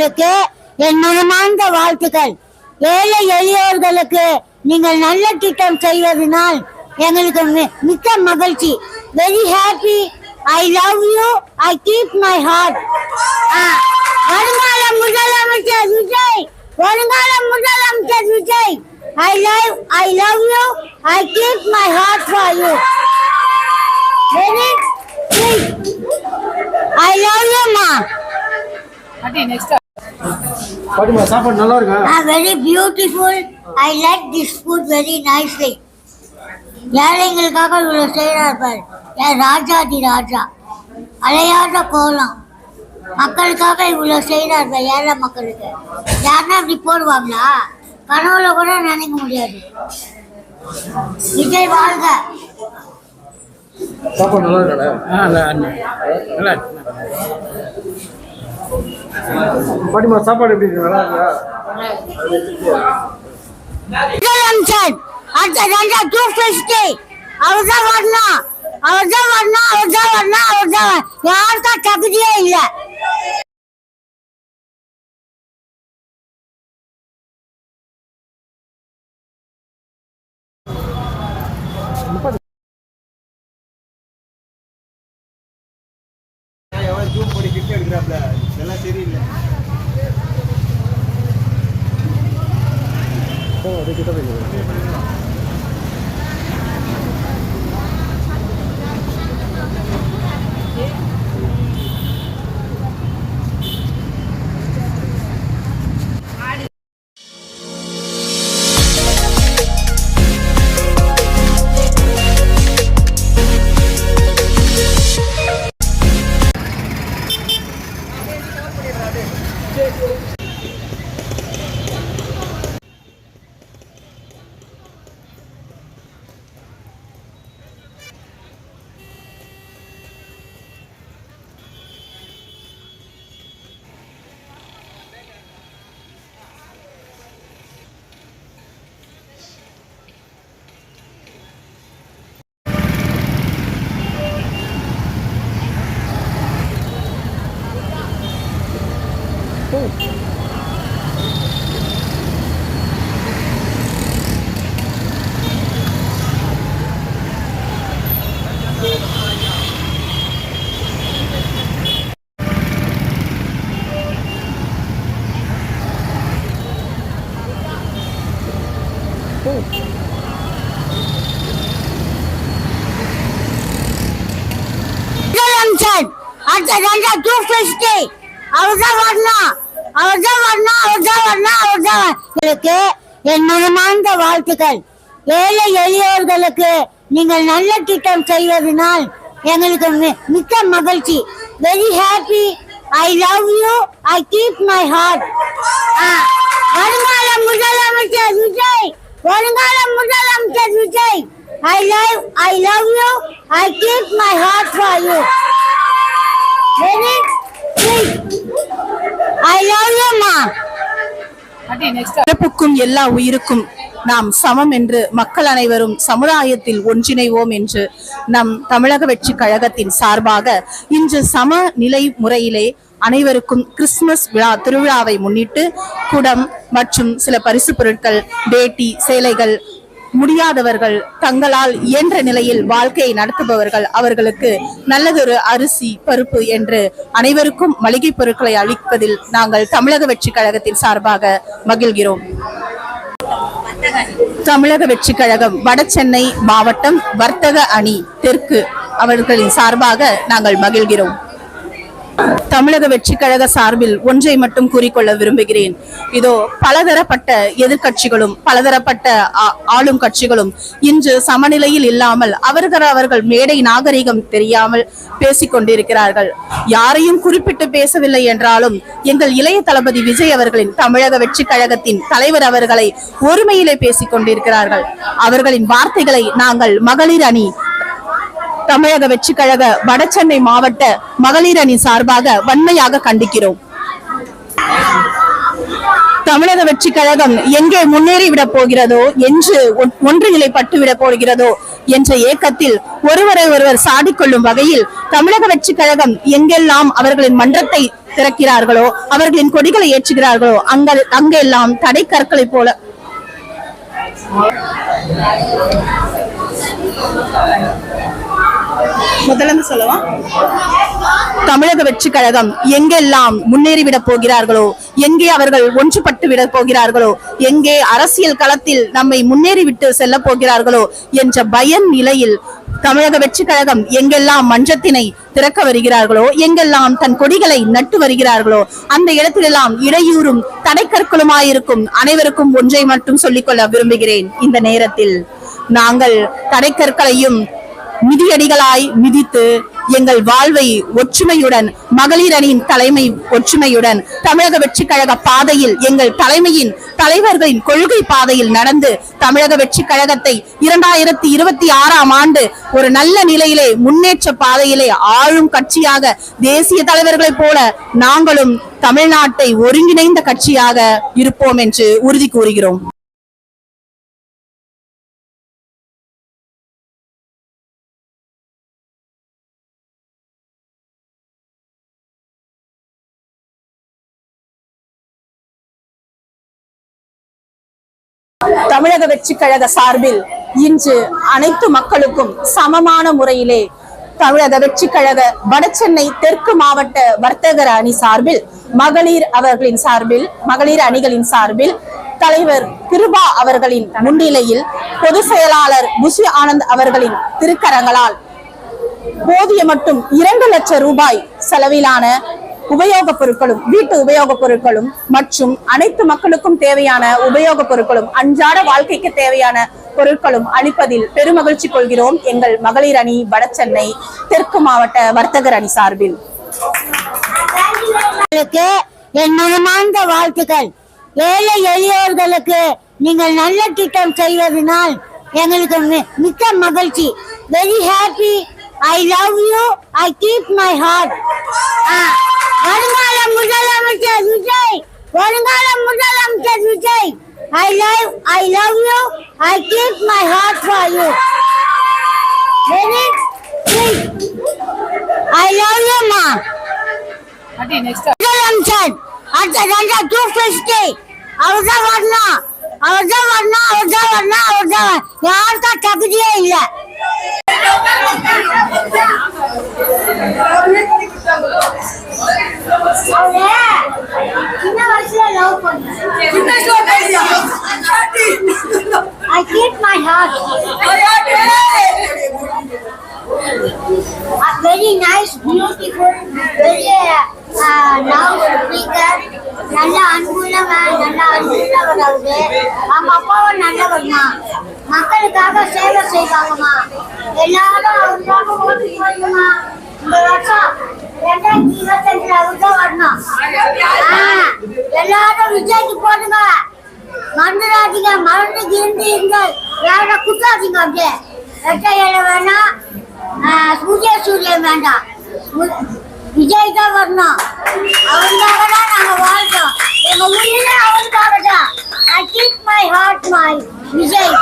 உங்களுக்கு என் மனமார்ந்த வாழ்த்துக்கள். ஏழை எளியோர்களுக்கு நீங்கள் நல்ல திட்டம் செய்வதனால் எங்களுக்கு மி- மிக்க மகிழ்ச்சி. Very happy I love you I keep my heart வருங்கால முதலமைச்சர் விஜய். வருங்கால முதலமைச்சர் Vijay. I love I love you I keep my heart for you very I love you மா பாட்டி நெக்ஸ்ட் பாட்டிமா சாப்பாடு நல்லா இருக்கா Ah, very beautiful. I like this food very nicely. ஏழைங்களுக்காக இவ்வளோ செய்கிறார் பாரு. ஏன் ராஜாதி ராஜா. அலையாத கோலம். மக்களுக்காக இவ்வளோ செய்கிறார் பாரு ஏழை மக்களுக்கு. யாருன்னா இப்படி போடுவாங்களா? கனவுல கூட நினைக்க முடியாது. விஜய் வாழ்க. சாப்பாடு நல்லா இருக்காடா ஆ நல்லா நல்லா இருக்கு. பாட்டிமா சாப்பாடு எப்படி இருக்கு? நல்லா இருக்கா அடுத்த ரெண்டா டூ ஃபிஃப்டி அவர் தான் வரணும். அவர் தான் வரணும். அவர் தான் வரணும். அவர் தான் யாருக்கும் தகுதியே இல்லை. அடுத்த ரெண்டா டூ ஃபிஃப்டி அவர் தான் வரணும் அவர் தான் வரணும் அவர் தான் வரணும் அவர் தான் உங்களுக்கு என் மனமார்ந்த வாழ்த்துக்கள் ஏழை எளியோர்களுக்கு நீங்கள் நல்ல திட்டம் செய்வதனால் எங்களுக்கு மி- மிக்க மகிழ்ச்சி very happy I love you I keep my heart வருங்கால முதலமைச்சர் விஜய் வருங்கால முதலமைச்சர் Vijay I love I love you I keep my heart for you very I love you மா பாட்டி நெக்ஸ்ட் பிறப்புக்கும் எல்லா உயிருக்கும் நாம் சமம் என்று மக்கள் அனைவரும் சமுதாயத்தில் ஒன்றிணைவோம் என்று நம் தமிழக வெற்றி கழகத்தின் சார்பாக இன்று சம நிலை முறையிலே அனைவருக்கும் கிறிஸ்துமஸ் விழா திருவிழாவை முன்னிட்டு குடம் மற்றும் சில பரிசு பொருட்கள் வேட்டி சேலைகள் முடியாதவர்கள் தங்களால் இயன்ற நிலையில் வாழ்க்கையை நடத்துபவர்கள் அவர்களுக்கு நல்லதொரு அரிசி பருப்பு என்று அனைவருக்கும் மளிகை பொருட்களை அளிப்பதில் நாங்கள் தமிழக வெற்றி கழகத்தின் சார்பாக மகிழ்கிறோம். தமிழக வெற்றி கழகம் வடசென்னை மாவட்டம் வர்த்தக அணி தெற்கு அவர்களின் சார்பாக நாங்கள் மகிழ்கிறோம். தமிழக வெற்றி கழக சார்பில் ஒன்றை மட்டும் கூறிக்கொள்ள விரும்புகிறேன். இதோ பலதரப்பட்ட எதிர்கட்சிகளும் பலதரப்பட்ட ஆளும் கட்சிகளும் இன்று சமநிலையில் இல்லாமல் அவர்கள் அவர்கள் மேடை நாகரிகம் தெரியாமல் பேசிக் கொண்டிருக்கிறார்கள். யாரையும் குறிப்பிட்டு பேசவில்லை என்றாலும் எங்கள் இளைய தளபதி விஜய் அவர்களின் தமிழக வெற்றி கழகத்தின் தலைவர் அவர்களை ஒருமையிலே பேசிக் கொண்டிருக்கிறார்கள். அவர்களின் வார்த்தைகளை நாங்கள் மகளிர் அணி தமிழக வெற்றி கழக வடசென்னை மாவட்ட மகளிர் அணி சார்பாக வன்மையாக கண்டிக்கிறோம். தமிழக வெற்றி கழகம் எங்கே முன்னேறி விட போகிறதோ என்று ஒன்று நிலைப்பட்டு விட போகிறதோ என்ற ஏக்கத்தில் ஒருவரை ஒருவர் சாடிக்கொள்ளும் வகையில் தமிழக வெற்றி கழகம் எங்கெல்லாம் அவர்களின் மன்றத்தை திறக்கிறார்களோ அவர்களின் கொடிகளை ஏற்றுகிறார்களோ அங்க அங்கெல்லாம் தடை கற்களை போல முதல்ல சொல்லவா? தமிழக வெற்றி கழகம் எங்கெல்லாம் முன்னேறிவிட போகிறார்களோ எங்கே அவர்கள் ஒன்றுபட்டு விட போகிறார்களோ எங்கே அரசியல் களத்தில் நம்மை முன்னேறிவிட்டு செல்ல போகிறார்களோ என்ற பயம் நிலையில் தமிழக வெற்றி கழகம் எங்கெல்லாம் மன்றத்தினை திறக்க வருகிறார்களோ எங்கெல்லாம் தன் கொடிகளை நட்டு வருகிறார்களோ அந்த இடத்திலெல்லாம் இடையூறும் தடைக்கற்களுமாயிருக்கும் அனைவருக்கும் ஒன்றை மட்டும் சொல்லிக்கொள்ள விரும்புகிறேன். இந்த நேரத்தில் நாங்கள் தடைக்கற்களையும் மிதியடிகளாய் மிதித்து எங்கள் வாழ்வை ஒற்றுமையுடன் மகளிர் அணியின் தலைமை ஒற்றுமையுடன் தமிழக வெற்றி கழக பாதையில் எங்கள் தலைமையின் தலைவர்களின் கொள்கை பாதையில் நடந்து தமிழக வெற்றி கழகத்தை இரண்டாயிரத்தி இருபத்தி ஆறாம் ஆண்டு ஒரு நல்ல நிலையிலே முன்னேற்ற பாதையிலே ஆளும் கட்சியாக தேசிய தலைவர்களைப் போல நாங்களும் தமிழ்நாட்டை ஒருங்கிணைந்த கட்சியாக இருப்போம் என்று உறுதி கூறுகிறோம். தமிழக வெற்றி கழக சார்பில் இன்று அனைத்து மக்களுக்கும் சமமான முறையிலே தமிழக வெற்றி கழக வடசென்னை தெற்கு மாவட்ட வர்த்தகர் அணி சார்பில் மகளிர் அவர்களின் சார்பில் மகளிர் அணிகளின் சார்பில் தலைவர் கிருபா அவர்களின் முன்னிலையில் பொதுச் செயலாளர் புஷி ஆனந்த் அவர்களின் திருக்கரங்களால் போதிய மட்டும் இரண்டு லட்சம் ரூபாய் செலவிலான உபயோகப் பொருட்களும் வீட்டு உபயோகப் பொருட்களும் மற்றும் அனைத்து மக்களுக்கும் தேவையான உபயோகப் பொருட்களும் அன்றாட வாழ்க்கைக்கு தேவையான பொருட்களும் அளிப்பதில் பெருமகிழ்ச்சி கொள்கிறோம். எங்கள் மகளிர் அணி வடசென்னை தெற்கு மாவட்ட வர்த்தகர் அணி சார்பில். என் மனமார்ந்த வாழ்த்துக்கள். ஏழை எளியவர்களுக்கு நீங்கள் நல்ல திட்டம் செய்வதனால் எங்களுக்கு மிக்க மகிழ்ச்சி. Very happy I love you I keep my heart வருங்கால முதலமைச்சர் விஜய் வருங்கால முதலமைச்சர் Vijay. I love I love you I keep my heart for you very I love you மா பாட்டி நெக்ஸ்ட் முதலமைச்சர் அடுத்த ரெண்டா டூ பிப்டி அவர் தான் வரணும் அவர் தான் வரணும் அவர் தான் வரணும் அவர் தான் யாருக்கும் தகுதியே இல்லை சின்ன வயசுல லவ் பண்ணேன் I keep my heart. A very nice, beautiful, very uh, now speaker. Uh, நல்ல அன்புள்ளவன் நல்ல அன்புள்ளவர் அவரு. அவங்க அப்பாவும் நல்லவர் தான் மக்களுக்காக சேவை செய்வாங்கம்மா. எல்லாரும் அவருக்காக ஓட்டு போடுங்கம்மா இந்த வருஷம் ரெண்டாயிரத்தி இருபத்தஞ்சுல வரணும். எல்லாரும் விஜய்க்கு போடுங்க. மறந்துடாதீங்க மறந்து இருந்து இருங்க வேற குத்தாதீங்க அப்படியே ரெட்டை இலை வேணாம் சூரிய சூரியன் வேண்டாம். விஜய் தான் வரணும். அவருக்காக தான் நாங்க வாழ்றோம். எங்க உயிரே அவருக்காக தான். I keep my heart my Vijay